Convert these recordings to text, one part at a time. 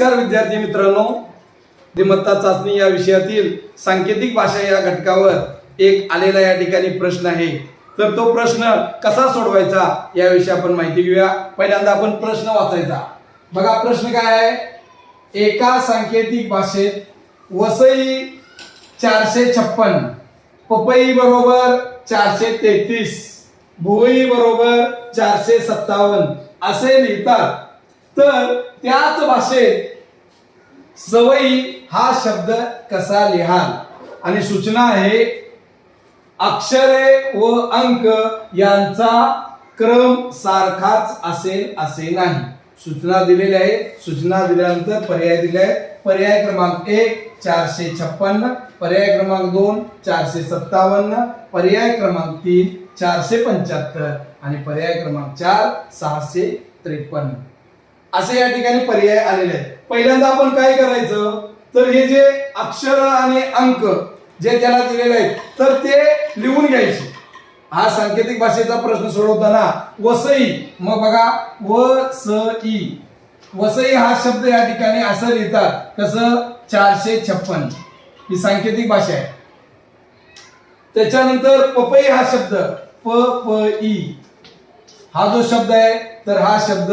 नमस्कार विद्यार्थी मित्रांनो. दिमत्ता चाचणी या विषयातील सांकेतिक भाषा या घटकावर एक आलेला या ठिकाणी प्रश्न आहे. तर तो प्रश्न कसा सोडवायचा याविषयी आपण माहिती घेऊया. पहिल्यांदा आपण प्रश्न वाचायचा. बघा प्रश्न काय आहे? एका सांकेतिक भाषेत वसई चारशे छप्पन पपई बरोबर चारशे तेहतीस भुवई बरोबर चारशे सत्तावन्न असे लिहितात. तर त्याच भाषेत सवयी हा शब्द कसा लिहाल? आणि सूचना आहे अक्षरे व अंक यांचा क्रम सारखाच असेल असे नाही. सूचना दिलेल्या आहे. सूचना दिल्यानंतर पर्याय दिले. आहे पर्याय क्रमांक एक चारशे छप्पन्न. पर्याय क्रमांक दोन चारशे सत्तावन्न. पर्याय क्रमांक तीन चारशे पंच्याहत्तर. आणि पर्याय क्रमांक चार सहाशे त्रेपन्न. असे या ठिकाणी पर्याय आलेले आहेत. पहिल्यांदा आपण काय करायचं? तर हे जे अक्षर आणि अंक जे त्याला दिलेले आहेत तर ते लिहून घ्यायचे. हा सांकेतिक भाषेचा प्रश्न सोडवताना वसई मग बघा व स ई वसई हा शब्द या ठिकाणी असं लिहितात कसं? चारशे छप्पन. ही सांकेतिक भाषा आहे. त्याच्यानंतर पपई हा शब्द प प ई हा जो शब्द आहे तर हा शब्द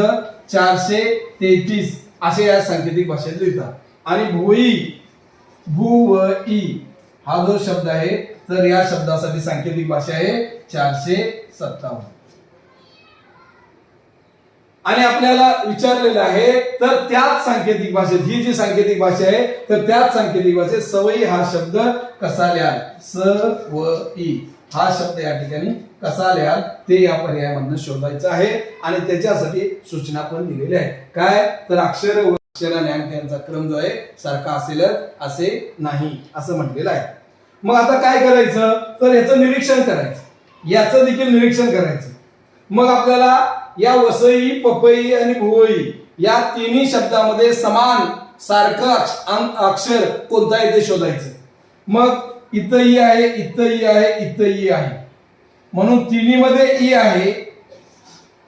चारशे तेहतीस असे या सांकेतिक भाषेत लिहितात. आणि भुई भू व ई हा जो शब्द आहे तर या शब्दासाठी सांकेतिक भाषा आहे चारशे सत्तावन्न. आणि आपल्याला विचारलेलं आहे तर त्याच सांकेतिक भाषेत ही जी सांकेतिक भाषा आहे तर त्याच सांकेतिक भाषेत सवयी हा शब्द कसा लिहाल? स व ई. हा शब्द या ठिकाणी कसा लिहाल ते या पर्यायामधनं शोधायचं आहे आणि त्याच्यासाठी सूचना पण दिलेल्या आहे. काय? तर अक्षर व अक्षर आणि यांचा क्रम जो आहे सारखा असेलच असे नाही असं म्हटलेलं आहे. मग आता काय करायचं? तर याचं निरीक्षण करायचं. याचं देखील निरीक्षण करायचं. मग आपल्याला या वसई पपई आणि भुवई या तिन्ही शब्दामध्ये समान सारखं अक्षर कोणता आहे ते शोधायचं. मग इथंही आहे इथंही आहे इथंही आहे. म्हणून तिन्हीमध्ये ई आहे.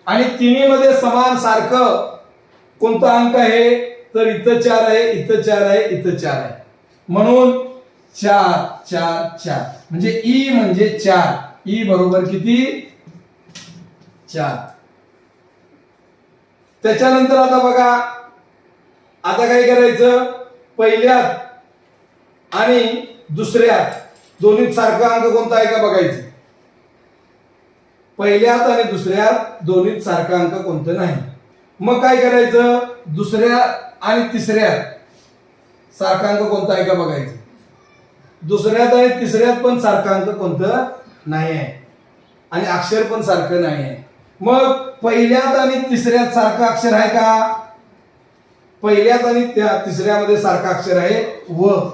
आणि तिन्हीमध्ये समान सारखं कोणता अंक आहे? तर इथं चार आहे इथं चार आहे इथं चार आहे. म्हणून चार चार चार. म्हणजे ई म्हणजे चार. ई बरोबर किती? चार. त्याच्यानंतर आता बघा आता काय करायचं? पहिल्यात आणि दुसऱ्यात. दोन्हीत सारखा अंक कोणता आहे का बघायचं? पहिल्यात आणि दुसऱ्यात दोन्हीत सारखा अंक कोणतं नाही. मग काय करायचं? दुसऱ्या आणि तिसऱ्यात. सारखा अंक कोणता आहे का बघायचं? दुसऱ्यात आणि तिसऱ्यात पण सारखा अंक कोणतं नाही आहे. आणि अक्षर पण सारखं नाही आहे. मग पहिल्यात आणि तिसऱ्यात सारखं अक्षर आहे का? पहिल्यात आणि त्या तिसऱ्यामध्ये सारखं अक्षर आहे व.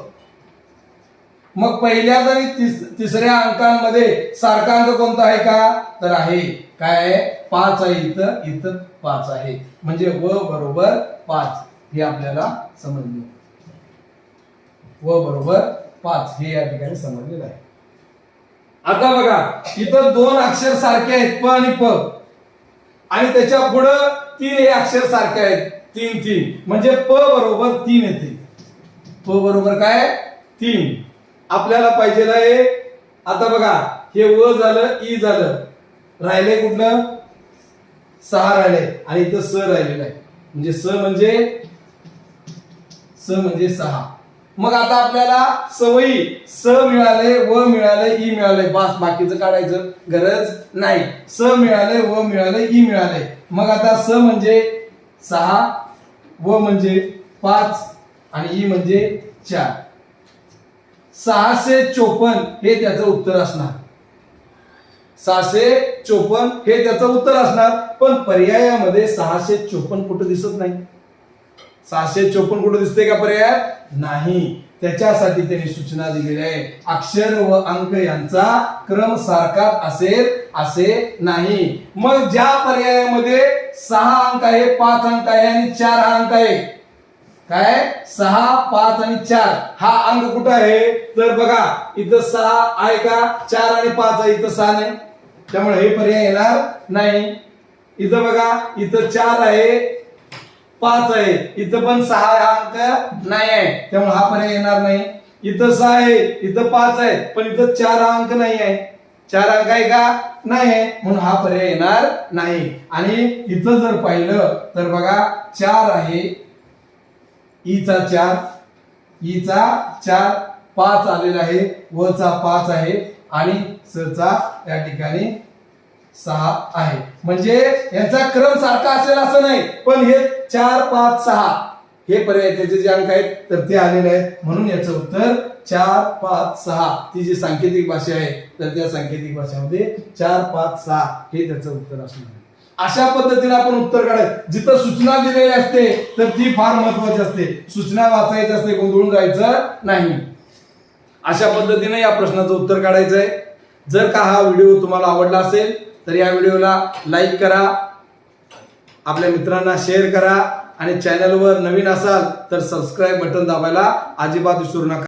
मग पहिल्या आणि तिस- तिसऱ्या अंकांमध्ये सारखा अंक कोणता आहे का? तर आहे. काय आहे? पाच आहे इथं इथं पाच आहे. म्हणजे व बरोबर पाच. हे आपल्याला समजले. व बरोबर पाच. हे या ठिकाणी समजलेलं आहे. आता बघा इथं दोन अक्षर सारखे आहेत प आणि प. आणि त्याच्या पुढं तीन हे अक्षर सारखे आहेत. तीन तीन. म्हणजे प बरोबर तीन येते. प बरोबर काय? तीन. आपल्याला पाहिजे आहे आता बघा हे व झालं ई झालं. राहिले कुठलं सहा राहिले आणि इथं स राहिलेलं आहे. म्हणजे स म्हणजे स म्हणजे सहा. मग आता आपल्याला सवयी स मिळाले व मिळाले ई मिळाले. बास बाकीचं काढायचं गरज नाही. स मिळाले व मिळाले ई मिळाले. मग आता स म्हणजे सहा व म्हणजे पाच आणि ई म्हणजे चार. सहाशे चोपन्न हे त्याचं उत्तर असणार. सहाशे चोपन्न हे त्याचं उत्तर असणार पण पर्यायामध्ये सहाशे चोपन्न कुठं दिसत नाही. सहाशे चोपन्न कुठं दिसते का पर्याय नाही. त्याच्यासाठी त्यांनी सूचना दिलेली आहे अक्षर व अंक यांचा क्रम सारखाच असेल असे नाही. मग ज्या पर्यायामध्ये सहा अंक आहे पाच अंक आहे आणि चार अंक आहे काय? सहा पाच आणि चार. हा अंक कुठं आहे? तर बघा इथं सहा आहे का? चार आणि पाच आहे इथं सहा नाही. त्यामुळे हे पर्याय येणार नाही. इथं बघा इथं चार आहे पाच आहे. इथं पण सहा हा अंक नाही आहे. त्यामुळे हा पर्याय येणार नाही. इथं सहा आहे इथं पाच आहे पण इथं चार हा अंक नाही आहे. चार अंक आहे का? नाही आहे. म्हणून हा पर्याय येणार नाही. आणि इथं जर पाहिलं तर बघा चार आहे ईचा चार ईचा चार पाच आलेला आहे. व चा पाच आहे आणि सचा या ठिकाणी सहा आहे. म्हणजे यांचा क्रम सारखा असेल असं नाही पण हे चार पाच सहा हे पर्याय त्याचे जे अंक आहेत तर ते आलेले आहेत. म्हणून याचं उत्तर चार पाच सहा. ती जी सांकेतिक भाषा आहे तर त्या सांकेतिक भाषेमध्ये चार पाच सहा हे त्याचं उत्तर असणार आहे. अशा पद्धतीने आपण उत्तर काढायचं. जिथं सूचना दिलेली असते तर ती फार महत्वाची असते. सूचना वाचायची असते गोंधळून जायचं नाही. अशा पद्धतीने या प्रश्नाचं उत्तर काढायचं आहे जर का हा व्हिडिओ तुम्हाला आवडला असेल तर या व्हिडिओला लाईक करा. आपल्या मित्रांना शेअर करा. आणि चॅनलवर नवीन असाल तर सबस्क्राईब बटन दाबायला अजिबात विसरू नका.